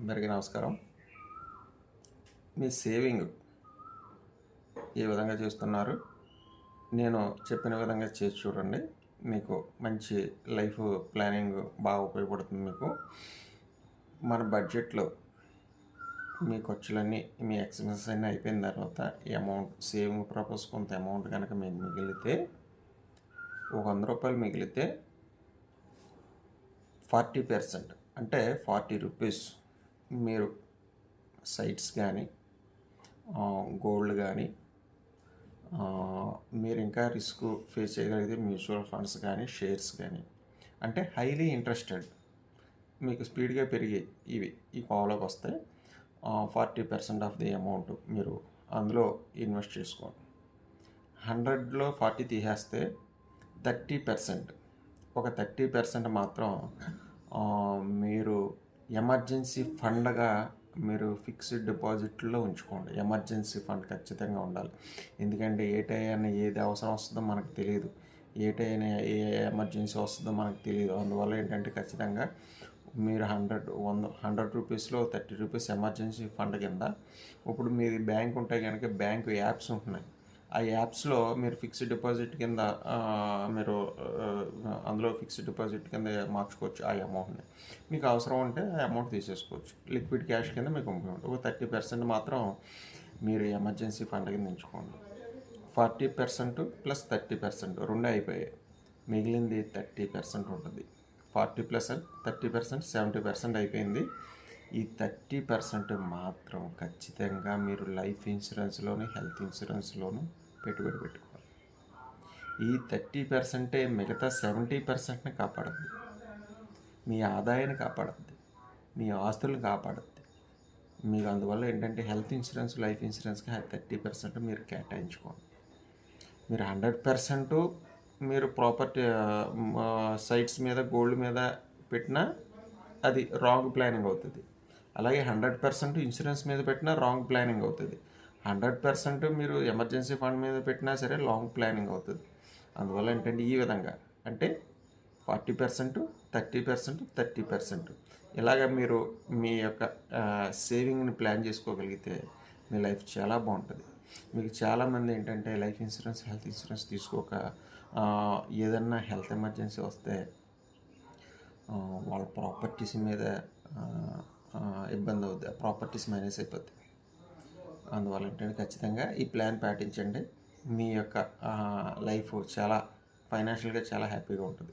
అందరికీ నమస్కారం. మీ సేవింగ్ ఏ విధంగా చేస్తున్నారు? నేను చెప్పిన విధంగా చేసి చూడండి. మీకు మంచి లైఫ్ ప్లానింగ్ బాగా ఉపయోగపడుతుంది మీకు. మన బడ్జెట్లో మీ ఖర్చులన్నీ మీ ఎక్స్పెన్సెస్ అన్నీ అయిపోయిన తర్వాత ఈ అమౌంట్ సేవింగ్ పర్పస్ కొంత అమౌంట్ కనుక మీకు మిగిలితే ఒక వంద రూపాయలు మిగిలితే ఫార్టీ పర్సెంట్ అంటే ఫార్టీ రూపీస్ మీరు సైట్స్ కానీ గోల్డ్ కానీ మీరు ఇంకా రిస్క్ ఫేస్ చేయగలిగితే మ్యూచువల్ ఫండ్స్ కానీ షేర్స్ కానీ అంటే హైలీ ఇంట్రెస్టెడ్ మీకు స్పీడ్గా పెరిగే ఇవి ఈ కోవలోకి వస్తే forty percent of the amount మీరు అందులో ఇన్వెస్ట్ చేసుకోండి. హండ్రెడ్లో ఫార్టీ తీసేస్తే థర్టీ పర్సెంట్ ఒక థర్టీ పర్సెంట్ మాత్రం మీరు ఎమర్జెన్సీ ఫండ్గా మీరు ఫిక్స్డ్ డిపాజిట్లో ఉంచుకోండి. ఎమర్జెన్సీ ఫండ్ ఖచ్చితంగా ఉండాలి. ఎందుకంటే ఏ టైం ఏది అవసరం వస్తుందో మనకు తెలియదు. ఏ టైం ఏ ఎమర్జెన్సీ వస్తుందో మనకు తెలియదు. అందువల్ల ఏంటంటే ఖచ్చితంగా మీరు హండ్రెడ్ వంద హండ్రెడ్ రూపీస్లో థర్టీ రూపీస్ ఎమర్జెన్సీ ఫండ్ కింద ఇప్పుడు మీది బ్యాంక్ ఉంటే కనుక బ్యాంక్ యాప్స్ ఉంటున్నాయి. ఆ యాప్స్లో మీరు ఫిక్స్డ్ డిపాజిట్ కింద మీరు అందులో ఫిక్స్డ్ డిపాజిట్ కింద మార్చుకోవచ్చు ఆ అమౌంట్ని. మీకు అవసరం ఉంటే ఆ అమౌంట్ తీసేసుకోవచ్చు. లిక్విడ్ క్యాష్ కింద మీకు ఉంటుంది. ఒక థర్టీ పర్సెంట్ మాత్రం మీరు ఎమర్జెన్సీ ఫండ్ కింద ఎంచుకోండి. Forty percent plus thirty percent రెండు అయిపోయాయి. మిగిలింది థర్టీ పర్సెంట్ ఉంటుంది. Forty plus thirty percent seventy percent అయిపోయింది. ఈ థర్టీ పర్సెంట్ మాత్రం ఖచ్చితంగా మీరు లైఫ్ ఇన్సూరెన్స్లోను హెల్త్ ఇన్సూరెన్స్లోను పెట్టుబడి పెట్టుకోవాలి. ఈ థర్టీ పర్సెంటే మిగతా సెవెంటీ పర్సెంట్ని కాపాడుద్ది. మీ ఆదాయాన్ని కాపాడుద్ది. మీ ఆస్తులను కాపాడుద్ది. మీకు అందువల్ల ఏంటంటే హెల్త్ ఇన్సూరెన్స్ లైఫ్ ఇన్సూరెన్స్కి థర్టీ పర్సెంట్ మీరు కేటాయించుకోండి మీరు హండ్రెడ్ పర్సెంట్ మీరు ప్రాపర్టీ సైట్స్ మీద గోల్డ్ మీద పెట్టినా అది రాంగ్ ప్లానింగ్ అవుతుంది. అలాగే హండ్రెడ్ పర్సెంట్ ఇన్సూరెన్స్ మీద పెట్టినా రాంగ్ ప్లానింగ్ అవుతుంది. హండ్రెడ్ పర్సెంట్ మీరు ఎమర్జెన్సీ ఫండ్ మీద పెట్టినా సరే లాంగ్ ప్లానింగ్ అవుతుంది. అందువల్ల ఏంటంటే ఈ విధంగా అంటే forty percent thirty percent thirty percent ఇలాగ మీరు మీ యొక్క సేవింగ్ని ప్లాన్ చేసుకోగలిగితే మీ లైఫ్ చాలా బాగుంటుంది. మీకు చాలామంది ఏంటంటే లైఫ్ ఇన్సూరెన్స్ హెల్త్ ఇన్సూరెన్స్ తీసుకోక ఏదన్నా హెల్త్ ఎమర్జెన్సీ వస్తే వాళ్ళ ప్రాపర్టీస్ మీద ఇబ్బంది అవుద్ది. ప్రాపర్టీస్ మైనస్ అయిపోద్ది. అందువల్ల ఏంటంటే ఖచ్చితంగా ఈ ప్లాన్ పాటించండి. మీ యొక్క లైఫ్ చాలా ఫైనాన్షియల్గా చాలా హ్యాపీగా ఉంటుంది.